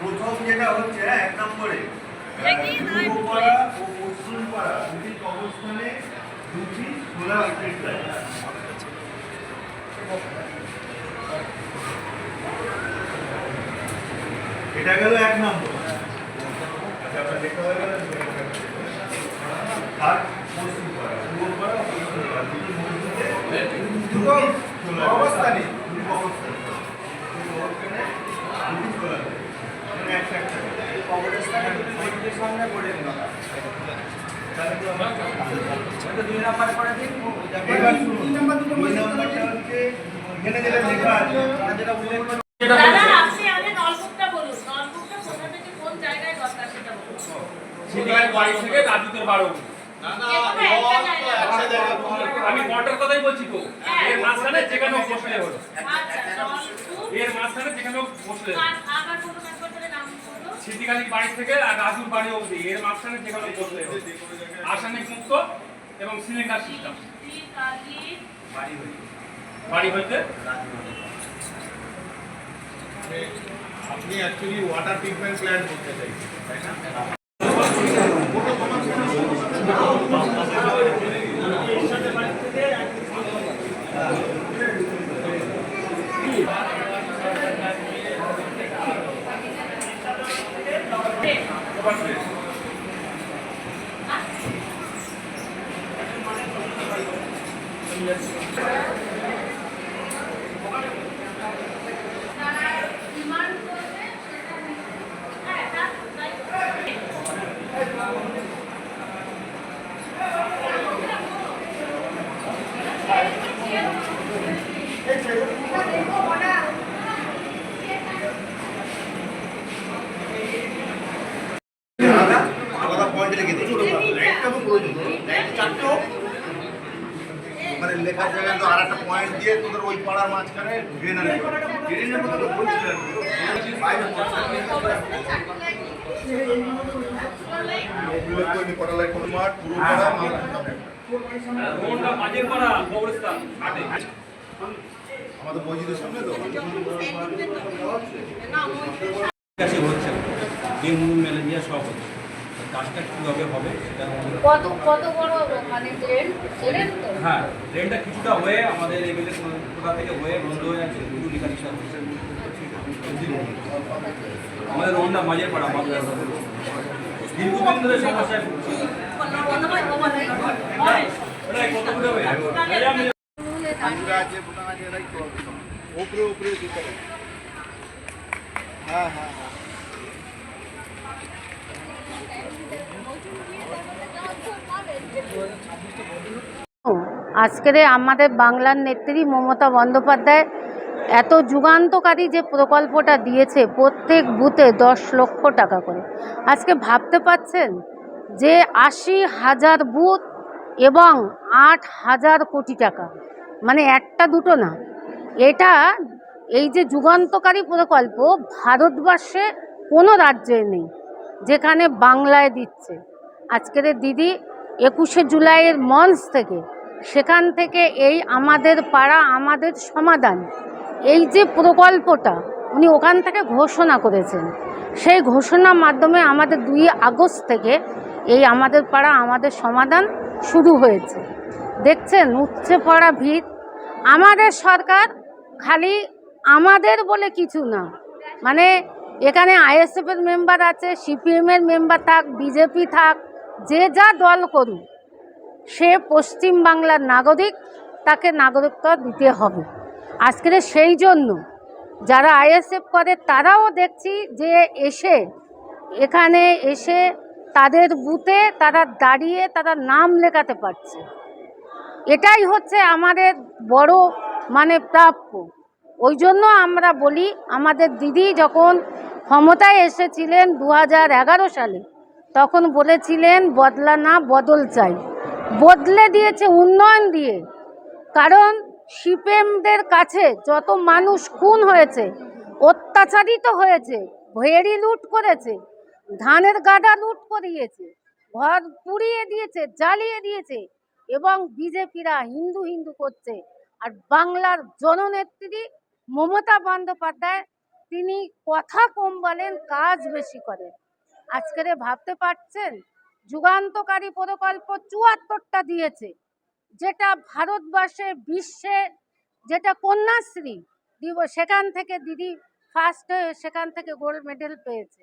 প্রথম যেটা হচ্ছে এক নম্বরে পূর্ব পাড়া ও পশ্চিম দুটি অবস্থানে দুটি খোলা স্ট্রিট লাইট এটা গেল এক নম্বর আচ্ছা আপনার লেখা হয়ে গেল আর পশ্চিম পাড়া পূর্ব পাড়া ও পশ্চিম পাড়া দুটি মসজিদে দুটো খোলা অবস্থানে দুটি অবস্থানে দুটি অবস্থানে দুটি খোলা থাকে। মানে একটা একটা করে। শুনুন, দুই নম্বরটা হচ্ছে এখানে যেটা লেখা আছে। যেটা উল্লেখ করা যেটা দাদা বলছে আপনি আমাদের নলকূপটা বলুন নলকূপটা কোথা থেকে কোন জায়গায় দরকার সেটা বলুন বাড়ি থেকে বারো আমি কটার কথাই বলছি তো। এর মাঝখানে যেখানে বসলে হলো। আচ্ছা এর মাঝখানে যেখানে বসলে বাড়ি থেকে আর রাজুর বাড়ি অবধি। এর মাঝখানে যেখানে বসলে হলো। আসামিক মুক্ত এবং সিলিন্ডার সিস্টেম। বাড়ি হইতে আপনি অ্যাকচুয়ালি ওয়াটার ট্রিটমেন্ট প্ল্যান্ট করতে চাইছেন তাই না? আলাদা পয়েন্টে লিখে দিই লাইটটা তো প্রয়োজন লাইট চারটো মানে লেখার জায়গায় তো আর একটা পয়েন্ট দিয়ে তোদের ওই পাড়ার মাঝখানে গ্রেনারি গ্রেনারির মতো তো বলছিলেন পুরো পাড়া মাঝের পাড়া কবরস্থান আমাদের মসজিদের সামনে তো। কাছে হচ্ছে ডেঙ্গু ম্যালেরিয়া সব হচ্ছে। কাজটা কীভাবে হবে সেটা কত কত বড় মানে ড্রেন ড্রেন তো? হ্যাঁ ট্রেনটা কিছুটা হয়ে আমাদের এমএলএ কোথা থেকে হয়ে বন্ধ হয়ে আছে। একটু লেখালিখা হচ্ছে আমাদের রোডটা মাঝের পাড়া মাদ্রাস দীর্ঘদিন ধরে সমস্যায় ভুগছি আজকের আমাদের বাংলার নেত্রী মমতা বন্দ্যোপাধ্যায় এত যুগান্তকারী যে প্রকল্পটা দিয়েছে প্রত্যেক বুথে দশ লক্ষ টাকা করে। আজকে ভাবতে পাচ্ছেন যে আশি হাজার বুথ এবং আট হাজার কোটি টাকা। মানে একটা দুটো না। এটা এই যে যুগান্তকারী প্রকল্প ভারতবর্ষে কোনো রাজ্যে নেই, যেখানে বাংলায় দিচ্ছে। আজকের দিদি একুশে জুলাইয়ের মঞ্চ থেকে সেখান থেকে এই আমাদের পাড়া, আমাদের সমাধান, এই যে প্রকল্পটা উনি ওখান থেকে ঘোষণা করেছেন। সেই ঘোষণার মাধ্যমে আমাদের দুই আগস্ট থেকে এই আমাদের পাড়া, আমাদের সমাধান শুরু হয়েছে। দেখছেন উচ্চে পড়া ভিড় আমাদের সরকার খালি আমাদের বলে কিছু না। মানে এখানে আইএসএফের মেম্বার আছে, সিপিএমের মেম্বার থাক, বিজেপি থাক, যে যা দল করুক, সে পশ্চিম বাংলার নাগরিক, তাকে নাগরিকত্ব দিতে হবে। আজকের সেই জন্য যারা আইএসএফ করে, তারাও দেখছি যে এসে, এখানে এসে তাদের বুথে তারা দাঁড়িয়ে তারা নাম লেখাতে পারছে। এটাই হচ্ছে আমাদের বড় মানে প্রাপ্য। ওই জন্য আমরা বলি, আমাদের দিদি যখন ক্ষমতায় এসেছিলেন দু হাজার এগারো সালে, তখন বলেছিলেন, বদলা না, বদল চাই। বদলে দিয়েছে, উন্নয়ন দিয়ে। কারণ সিপিএমদের কাছে যত মানুষ খুন হয়েছে, অত্যাচারিত হয়েছে, ভেড়ি লুট করেছে, ধানের গাদা লুট করিয়েছে, ঘর পুড়িয়ে দিয়েছে, জ্বালিয়ে দিয়েছে এবং বিজেপিরা হিন্দু হিন্দু করছে। আর বাংলার জননেত্রী মমতা বন্দ্যোপাধ্যায়, তিনি কথা কম বলেন, কাজ বেশি করেন। আজকের ভাবতে পারছেন? যুগান্তকারী প্রকল্প চুয়াত্তরটা দিয়েছে। যেটা ভারতবর্ষে বিশ্বে যেটা কন্যাশ্রী, দিব সেখান থেকে দিদি ফার্স্ট হয়ে সেখান থেকে গোল্ড মেডেল পেয়েছে।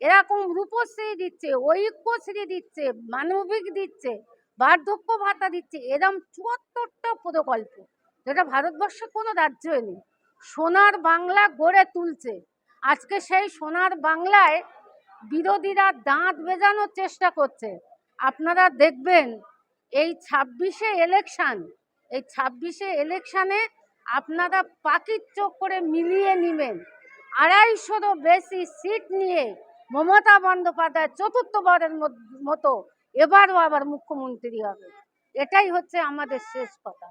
এরকম রূপশ্রী দিচ্ছে, ঐক্যশ্রী দিচ্ছে, মানবিক দিচ্ছে। বার্ধক্য ভাতা দিচ্ছে। এরকম চুয়াত্তরটা প্রকল্প যেটা ভারতবর্ষে কোনো রাজ্যই নেই। সোনার বাংলা গড়ে তুলছে। আজকে সেই সোনার বাংলায় বিরোধীরা দাঁত বেজানোর চেষ্টা করছে। আপনারা দেখবেন, এই ছাব্বিশে ইলেকশন এই ছাব্বিশে ইলেকশনে আপনারা পাখির চোখ করে মিলিয়ে নেবেন। আড়াইশোরও বেশি সিট নিয়ে মমতা বন্দ্যোপাধ্যায় চতুর্থবারের মতো এবারও আবার মুখ্যমন্ত্রী হবে। এটাই হচ্ছে আমাদের শেষ কথা।